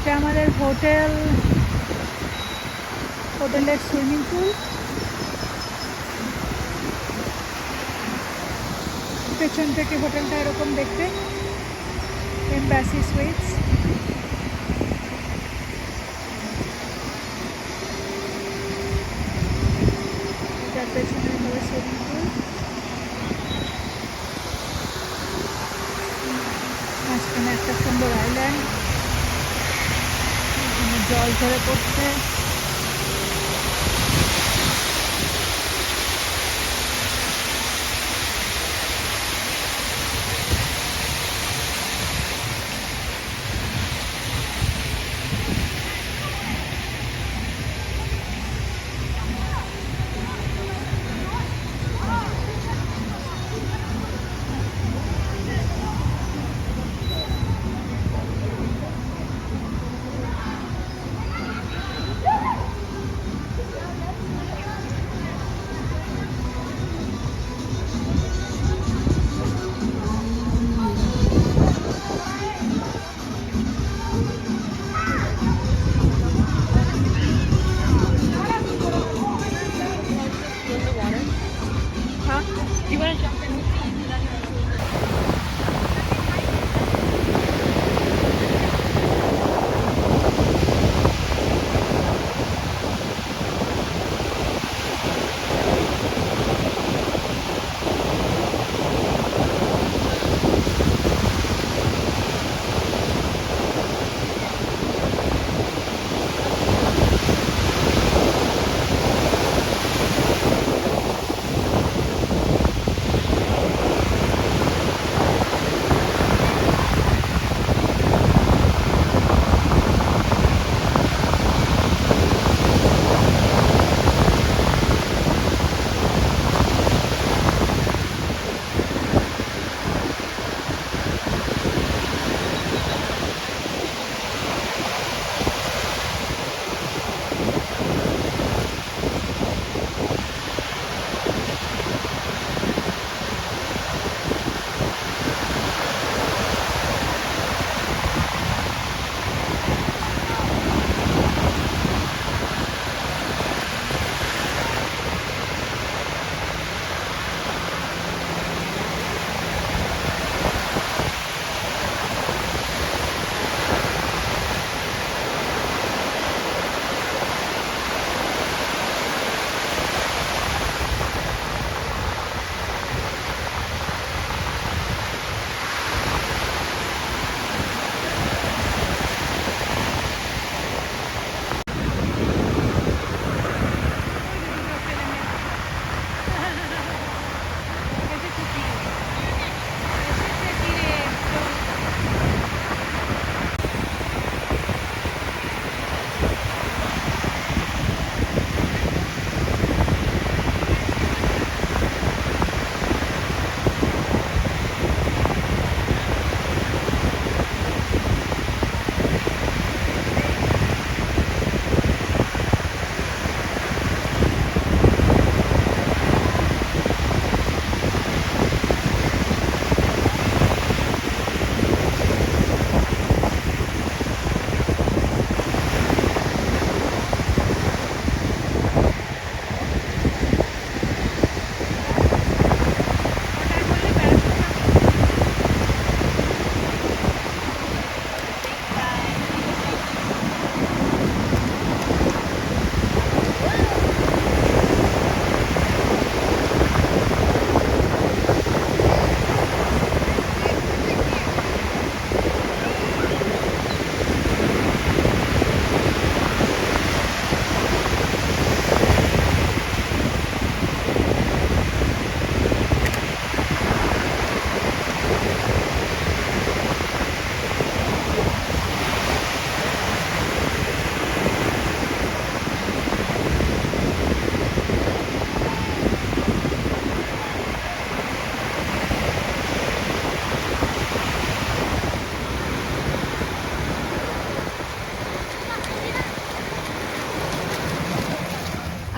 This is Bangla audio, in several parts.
এটা আমাদের হোটেল হোটেলের সুইমিং পুল। পেছন থেকে হোটেলটা এরকম দেখতে। এম্বাসি সুইটস এটার পেছনে হলো সুইমিং পুল মাঝখানে একটা সুন্দর আইল্যান্ড এখানে জল ঝরে পড়ছে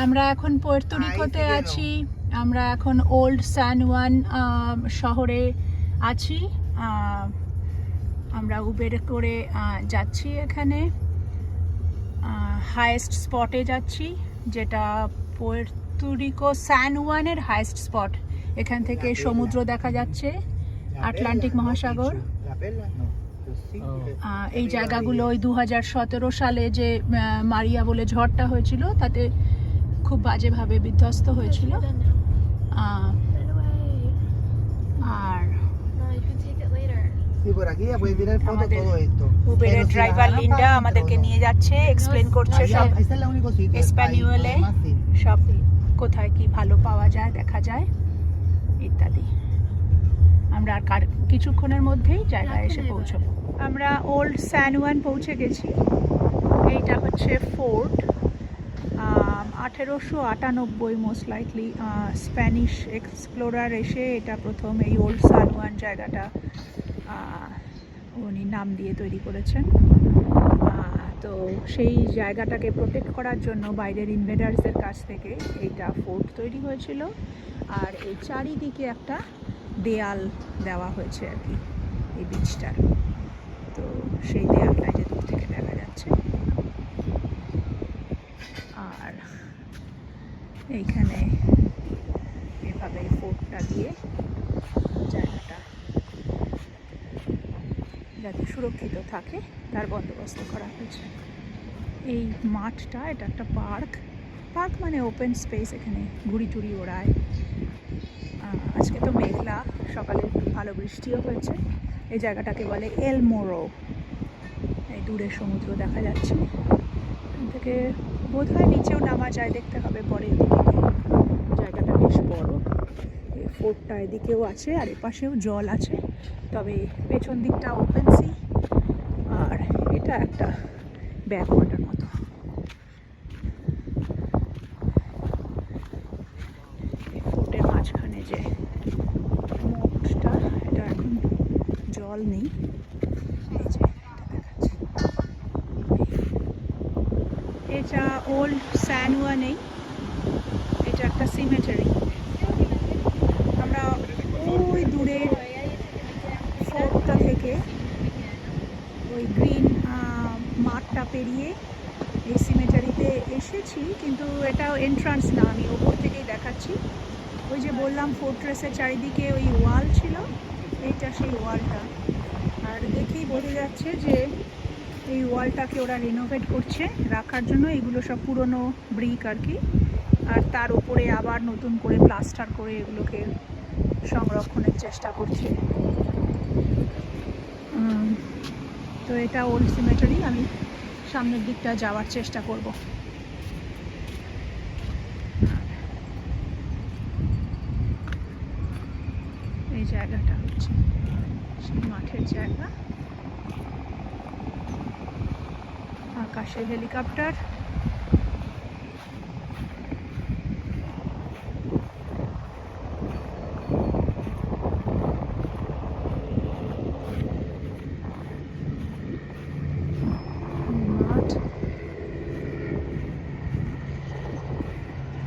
আমরা এখন পোর্তুরিকোতে আছি আমরা এখন ওল্ড স্যান ওয়ান শহরে আছি আমরা উবের করে যাচ্ছি এখানে হায়েস্ট স্পটে যাচ্ছি যেটা পোর্তুরিকো স্যান ওয়ানের হায়েস্ট স্পট এখান থেকে সমুদ্র দেখা যাচ্ছে আটলান্টিক মহাসাগর এই জায়গাগুলো ওই দু সতেরো সালে যে মারিয়া বলে ঝড়টা হয়েছিল তাতে খুব বাজেভাবে বিধ্বস্ত হয়েছিল। আর. উবেরের ড্রাইভার লিন্ডা আমাদেরকে নিয়ে যাচ্ছে এক্সপ্লেন করছে সব sí. সব কোথায় কি ভালো পাওয়া যায় দেখা যায় ইত্যাদি। আমরা আর কার কিছুক্ষণের মধ্যেই জায়গায় এসে পৌঁছবো। আমরা ওল্ড স্যানুয়ান পৌঁছে গেছি। এইটা হচ্ছে ফোর্ট আঠেরোশো আটানব্বই মোস্ট লাইকলি স্প্যানিশ এক্সপ্লোরার এসে এটা প্রথম এই ওল্ড সানুয়ান জায়গাটা উনি নাম দিয়ে তৈরি করেছেন। তো সেই জায়গাটাকে প্রোটেক্ট করার জন্য বাইরের ইনভেডার্সদের কাছ থেকে এইটা ফোর্ট তৈরি হয়েছিল। আর এই চারিদিকে একটা দেয়াল দেওয়া হয়েছে আর কি, এই বিচটার তো সেই দেয়ালটা যে দূর থেকে দেখা যাচ্ছে। আর এইখানে এভাবে ফোর্টটা দিয়ে জায়গাটা যাতে সুরক্ষিত থাকে, তার বন্দোবস্ত করা হয়েছে। এই মাঠটা, এটা একটা পার্ক। পার্ক মানে ওপেন স্পেস এখানে ঘুড়ি টুড়ি ওড়ায় আজকে তো মেঘলা, সকালে একটু ভালো বৃষ্টিও হয়েছে। এই জায়গাটাকে বলে এল মোরো এই দূরে সমুদ্র দেখা যাচ্ছে। এখান থেকে বোধ হয় নিচেও নামা যায়, দেখতে হবে পরে। জায়গাটা বেশ বড়। ফোর্টটা এদিকেও আছে আর এপাশেও জল আছে। তবে পেছন দিকটা ওপেন সি আর এটা একটা ব্যাক ওয়াটার মতো ফোর্টের মাঝখানে যে মোটটা এটা এখন জল নেই এই যে এটা দেখাচ্ছি এটা ওল্ড স্যানুয়া নেই। এটা একটা সিমেটারি আমরা ওই দূরে ফোর্টটা থেকে ওই গ্রিন মাঠটা পেরিয়ে এই সিমেটারিতে এসেছি, কিন্তু এটা এন্ট্রান্স না, আমি ওপর থেকেই দেখাচ্ছি। ওই যে বললাম ফোর্ট্রেসের চারিদিকে ওই ওয়াল ছিল, এইটা সেই ওয়ালটা আর দেখেই বোঝা যাচ্ছে যে এই ওয়ালটাকে ওরা রিনোভেট করছে, রাখার জন্য এগুলো সব পুরনো ব্রিক আর কি। আর তার উপরে আবার নতুন করে প্লাস্টার করে এগুলোকে সংরক্ষণের চেষ্টা করছে। তো এটা ওল্ড সিমেটারি আমি সামনের দিকটা যাওয়ার চেষ্টা করব। এই জায়গাটা হচ্ছে সেই মাঠের জায়গা। আকাশে হেলিকপ্টার।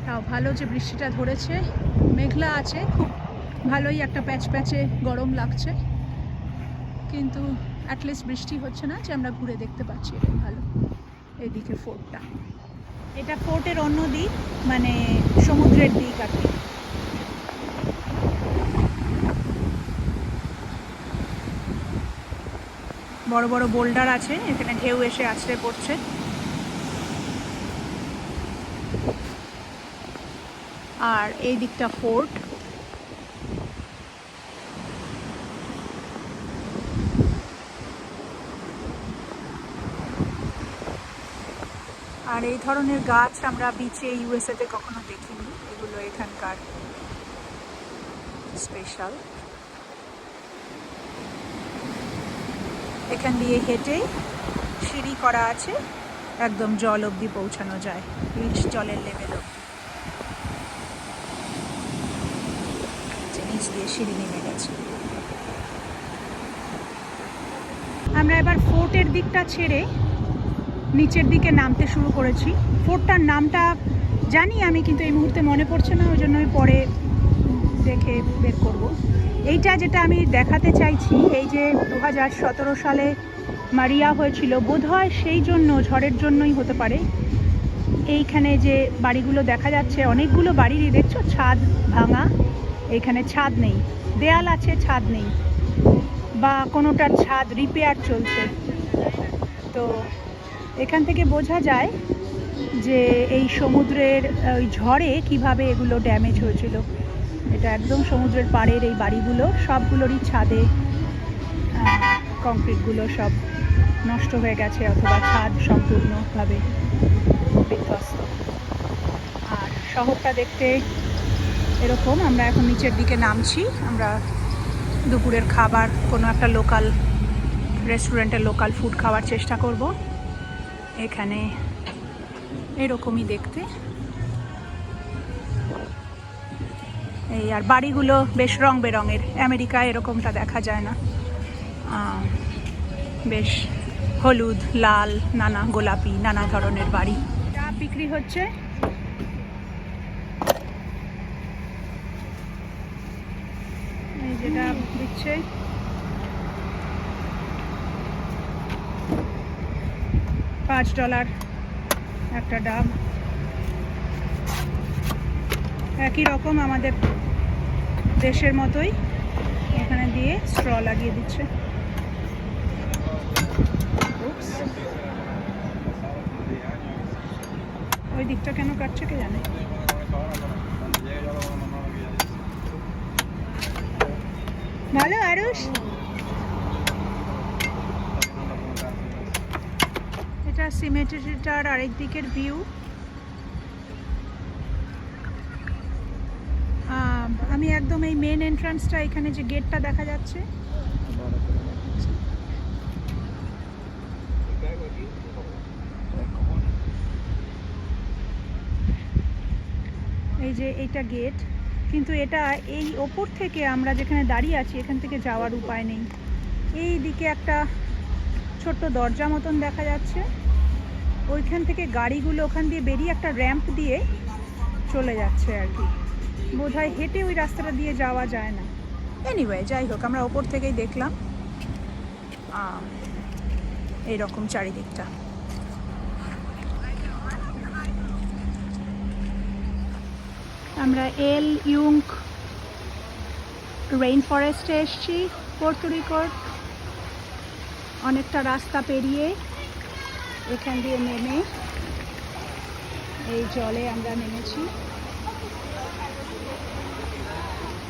তাও ভালো যে বৃষ্টিটা ধরেছে। মেঘলা আছে, খুব ভালোই একটা প্যাচ প্যাচে গরম লাগছে। কিন্তু অ্যাটলিস্ট বৃষ্টি হচ্ছে না যে আমরা ঘুরে দেখতে পাচ্ছি, এটাই ভালো। এদিকে ফোর্টটা এটা ফোর্টের অন্য দিক মানে সমুদ্রের দিক আর কি। বড় বড় বোল্ডার আছে, এখানে ঢেউ এসে আছড়ে পড়ছে আর এই দিকটা ফোর্ট। আর এই ধরনের গাছ আমরা বিচে ইউএসএতে কখনো দেখিনি। এগুলো এখানকার স্পেশাল এখান দিয়ে হেঁটে সিঁড়ি করা আছে, একদম জল অবধি পৌঁছানো যায় বিচ জলের লেভেল নিচ দিয়ে সিঁড়ি নেমে গেছে। আমরা এবার ফোর্টের দিকটা ছেড়ে নিচের দিকে নামতে শুরু করেছি। ফোর্টটার নামটা জানি, আমি কিন্তু এই মুহূর্তে মনে পড়ছে না ওই জন্য পরে দেখে বের করব। এইটা যেটা আমি দেখাতে চাইছি, এই যে দু হাজার সতেরো সালে মারিয়া হয়েছিল বোধহয় সেই জন্য, ঝড়ের জন্যই হতে পারে। এইখানে যে বাড়িগুলো দেখা যাচ্ছে, অনেকগুলো বাড়িরই দেখছ, ছাদ ভাঙা, এইখানে ছাদ নেই। দেয়াল আছে, ছাদ নেই। বা কোনোটার ছাদ রিপেয়ার চলছে। তো এখান থেকে বোঝা যায় যে এই সমুদ্রের ওই ঝড়ে কীভাবে এগুলো ড্যামেজ হয়েছিল। এটা একদম সমুদ্রের পাড়ের এই বাড়িগুলো, সবগুলোরই ছাদে কংক্রিটগুলো সব নষ্ট হয়ে গেছে অথবা ছাদ সম্পূর্ণভাবে বিধ্বস্ত। আর শহরটা দেখতে এরকম, আমরা এখন নিচের দিকে নামছি। আমরা দুপুরের খাবার, কোনো একটা লোকাল রেস্টুরেন্টের লোকাল ফুড খাওয়ার চেষ্টা করব। এখানে এরকমই দেখতে। এই আর বাড়িগুলো বেশ রং বেরঙের। আমেরিকায় এরকমটা দেখা যায় না। বেশ হলুদ, লাল, নানা গোলাপি, নানা ধরনের বাড়ি। চা বিক্রি হচ্ছে। যেটা দিচ্ছে। পাঁচ ডলার একটা ডাব। একই রকম আমাদের দেশের মতোই এখানে দিয়ে স্ট্র লাগিয়ে দিচ্ছে. ওই দিকটা কেন কাটছে কে জানে? ভালো আরুষ। সিমেট্রিটার আরেক দিকের ভিউ আমি একদম এই মেন এন্ট্রান্সটা এখানে যে গেটটা দেখা যাচ্ছে। এই যে এইটা গেট কিন্তু এটা এই ওপর থেকে আমরা যেখানে দাঁড়িয়ে আছি, এখান থেকে যাওয়ার উপায় নেই। এই দিকে একটা ছোট্ট দরজা মতন দেখা যাচ্ছে। ওইখান থেকে গাড়িগুলো ওখান দিয়ে বেরিয়ে একটা র্যাম্প দিয়ে চলে যাচ্ছে আর কি। বোধহয় হেঁটে ওই রাস্তাটা দিয়ে যাওয়া যায় না। এনিওয়ে যাই হোক, আমরা ওপর থেকেই দেখলাম। এইরকম চারিদিকটা। আমরা এল ইউঙ্ক রেইন ফরেস্টে এসছি পোর্তুরিকোর অনেকটা রাস্তা পেরিয়ে এখান দিয়ে নেমে এই জলে আমরা নেমেছি।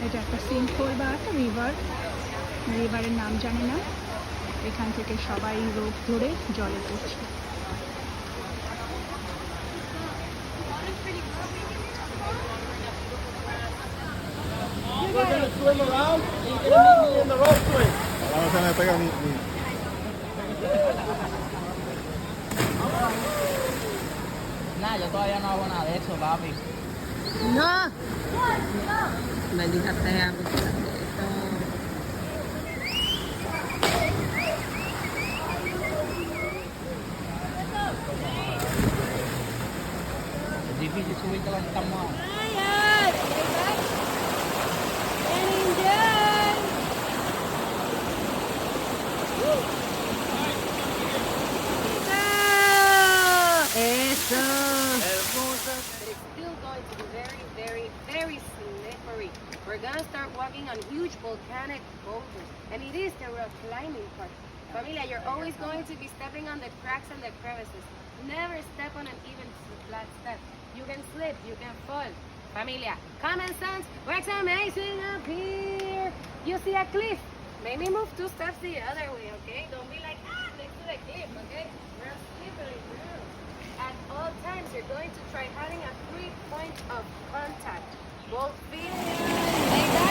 এটা একটা সিঙ্কোল বা একটা রিভার রিভারের নাম জানি না। এখান থেকে সবাই রোপ ধরে জলে পড়ছে। Ahora se me pega mi, ના જતો એનો આવવાનો આવે એકસો બાવીસ ના. મેં દિખાતા હૈ and it is the real climbing part. Familia, you're always going to be stepping on the cracks and the crevices. Never step on an even flat step. You can slip, you can fall. Familia, common sense works amazing up here. You see a cliff? Maybe move two steps the other way, okay? Don't be like, ah, next to the cliff, okay? We're slippery. At all times, you're going to try having a three point of contact. Both feet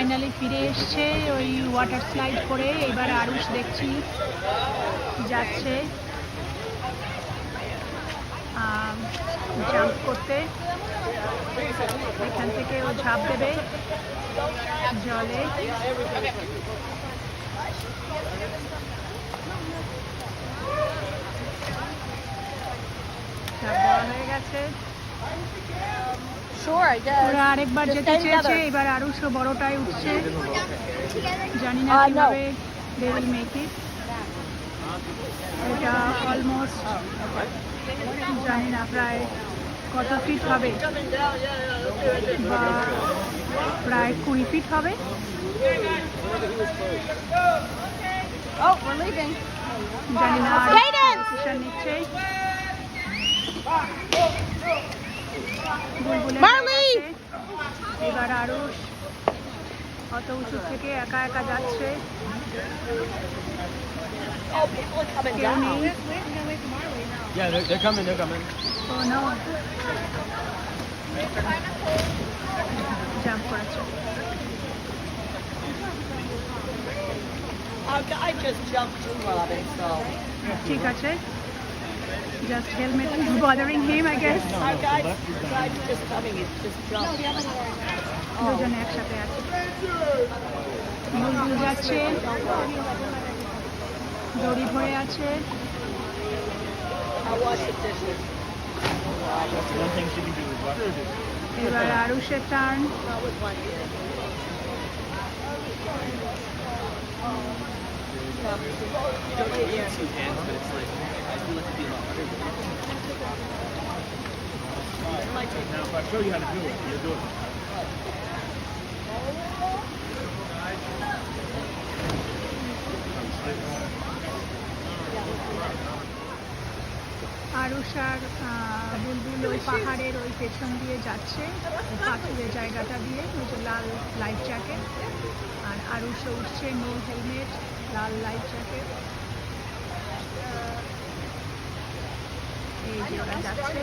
finally ফিরে এসছে ওই ওয়াটার স্লাইড করে। এবার আরুষ দেখছি যাচ্ছে জাম্প করতে। এখান থেকে ও ঝাঁপ দেবে জলে। খাওয়া হয়ে গেছে. ওরা আরেকবার যেতে চেয়েছে. এবার আরুষও বড়টায় উঠছে জানি না Uh. কীভাবে দে উইল মেক ইট এটা অলমোস্ট জানি না প্রায় কত ফিট হবে বা প্রায় কুড়ি ফিট হবে Oh. জানি না নিচ্ছে। এবার আরুষ অত উঁচু থেকে একা একা যাচ্ছে কেউ নেই Yeah, they're, they're coming, they're coming. Oh no jump করেছে I just jumped too, Robin, so. ঠিক আছে Just helmet bothering him I guess Our guys, guys just coming, it's just jumped. দুজনে একসাথে আছে বুলবুল যাচ্ছে দড়ি ধরে আছে I'll wash the dishes. One thing she can do is watch her do. এবার আরুষের টার্ন আরুষার বুলবুল ওই পাহাড়ের ওই পেছন দিয়ে যাচ্ছে পাখিরের জায়গাটা দিয়ে, ওই যে লাল লাইফ জ্যাকেট আর আরুষে উঠছে নো হেলমেট লাল লাইট জ্যাকেট। এই ওরা যাচ্ছে।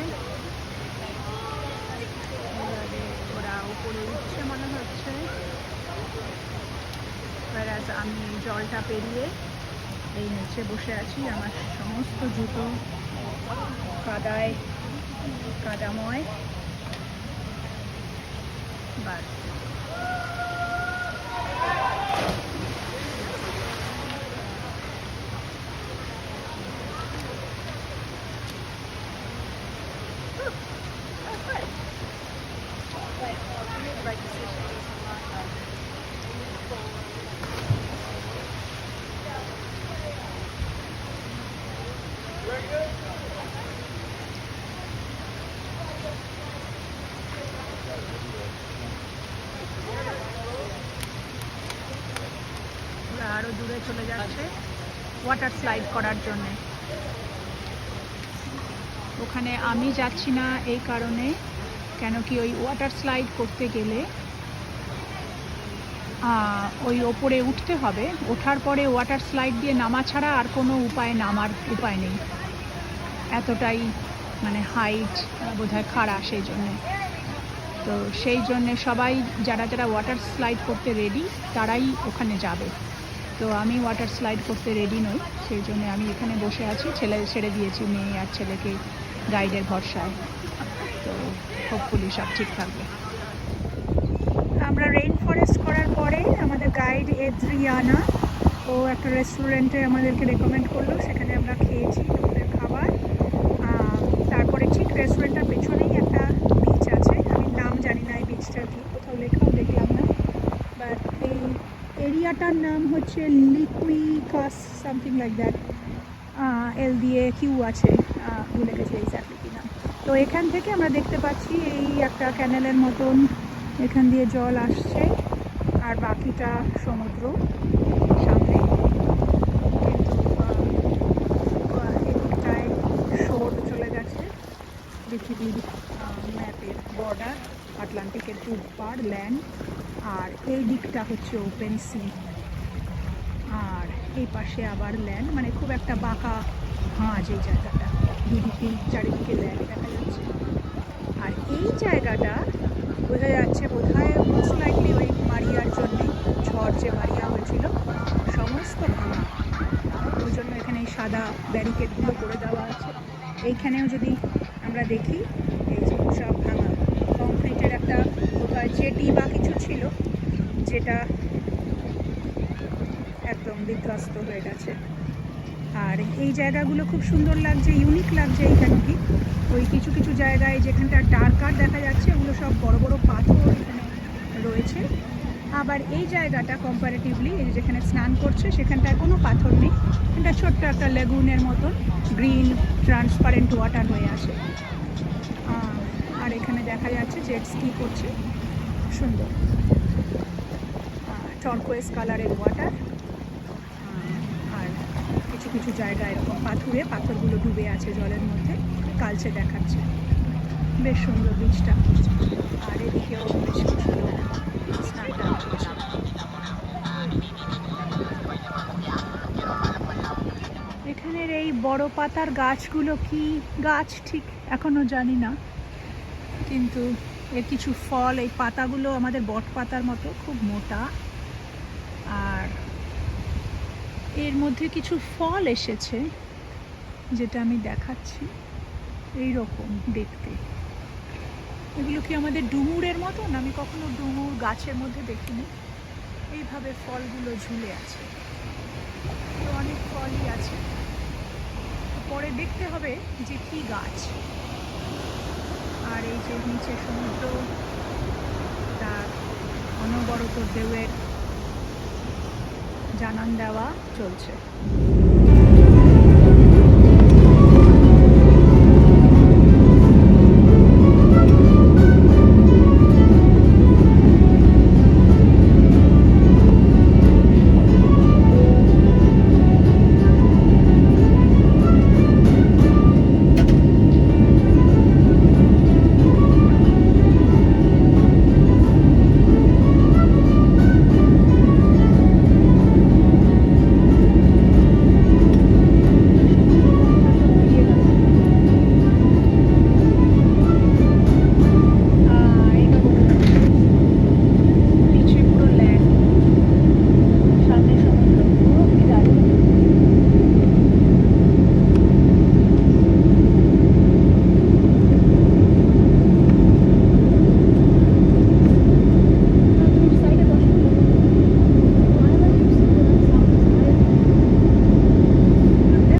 ওরা উপরে উঠছে মনে হচ্ছে। আমি জলটা পেরিয়ে এই নিচে বসে আছি, আমার সমস্ত জুতো, কাদায়, কাদাময়। বাস ওরা আরও দূরে চলে যাচ্ছে ওয়াটার স্লাইড করার জন্যে। ওখানে আমি যাচ্ছি না এই কারণে, কেন কি ওই ওয়াটার স্লাইড করতে গেলে ওই ওপরে উঠতে হবে। ওঠার পরে ওয়াটার স্লাইড দিয়ে নামা ছাড়া আর কোনো উপায় নামার উপায় নেই। এতটাই মানে হাইট বোধহয় খাড়া সেই জন্যে। তো সেই জন্যে সবাই, যারা যারা ওয়াটার স্লাইড করতে রেডি তারাই ওখানে যাবে। তো আমি ওয়াটার স্লাইড করতে রেডি নই, সেই জন্য আমি এখানে বসে আছি। ছেলে ছেড়ে দিয়েছি মেয়ে আর ছেলেকে গাইডের ভরসায়। তো হোপফুলি সব ঠিক থাকবে। আমরা রেইন ফরেস্ট করার পরে আমাদের গাইড এদ্রিয়ানা ও একটা রেস্টুরেন্টে আমাদেরকে রেকমেন্ড করল। সেখানে আমরা খেয়েছি দুপুরের খাবার। তারপরে ঠিক রেস্টুরেন্টটার পেছনেই একটা বিচ আছে। আমি নাম জানি না এই বিচটার কি, কোথাও লেখাও দেখলাম না বাট এই এরিয়াটার নাম হচ্ছে লিকুইকাস সামথিং লাইক দ্যাট এল দিয়ে কিউ আছে। ভুলে গেছি এক্স্যাক্টলি কি নাম। তো এখান থেকে আমরা দেখতে পাচ্ছি এই একটা ক্যানেলের মতন এখান দিয়ে জল আসছে, আর বাকিটা সমুদ্র সামনে। পৃথিবীর ম্যাপের বর্ডার আটলান্টিকের পূব পার ল্যান্ড আর এই দিকটা হচ্ছে ওপেন সি আর এই পাশে আবার ল্যান্ড মানে খুব একটা বাঁকা ভাঁজ এই জায়গাটা। দুদিকে চারিদিকে ল্যান্ড দেখা যাচ্ছে। আর এই জায়গাটা বোঝা যাচ্ছে বোধ হয় মোস্ট লাইকলি ওই মারিয়ার জন্যে, ঝড় যে মারিয়া হয়েছিল, সমস্ত ভাঙা। ওই জন্য এখানে এই সাদা ব্যারিকেডগুলো করে দেওয়া আছে। এইখানেও যদি আমরা দেখি, এই সব ভাঙা। কংক্রিটের একটা জেটি বা কিছু ছিল, যেটা একদম বিধ্বস্ত হয়ে গেছে। আর এই জায়গাগুলো খুব সুন্দর লাগছে ইউনিক লাগছে এই কেন কি। ওই কিছু কিছু জায়গায় যেখানটা ডার্কার দেখা যাচ্ছে, ওগুলো সব বড় বড় পাথর এখানে রয়েছে। আবার এই জায়গাটা কম্পারেটিভলি এই যেখানে স্নান করছে, সেখানটায় কোনো পাথর নেই। এটা ছোট্ট একটা লেগুনের মতন গ্রিন ট্রান্সপারেন্ট ওয়াটার হয়ে আসে। আর দেখা যাচ্ছে, জেট স্কি করছে। সুন্দর। টর্কোয়েস কালারের ওয়াটার আর কিছু কিছু জায়গায় এরকম পাথুরে, পাথরগুলো ডুবে আছে জলের মধ্যে, কালচে দেখাচ্ছে। বেশ সুন্দর বীজটা আর এদিকেও বেশ। এখানের এই বড় পাতার গাছগুলো কি গাছ ঠিক? এখনও জানি না। কিন্তু এর কিছু ফল, এই পাতাগুলো আমাদের বট পাতার মতো, খুব মোটা। আর এর মধ্যে কিছু ফল এসেছে, যেটা আমি দেখাচ্ছি। এই রকম দেখতে। এগুলো কি আমাদের ডুমুরের মতন আমি কখনো ডুমুর গাছের মধ্যে দেখিনি। এইভাবে ফলগুলো ঝুলে আছে। তো অনেক ফলই আছে। পরে দেখতে হবে যে কি গাছ। আর এই যে নিচে সমুদ্র তার অনবরত ঢেউয়ের জানান দেওয়া চলছে।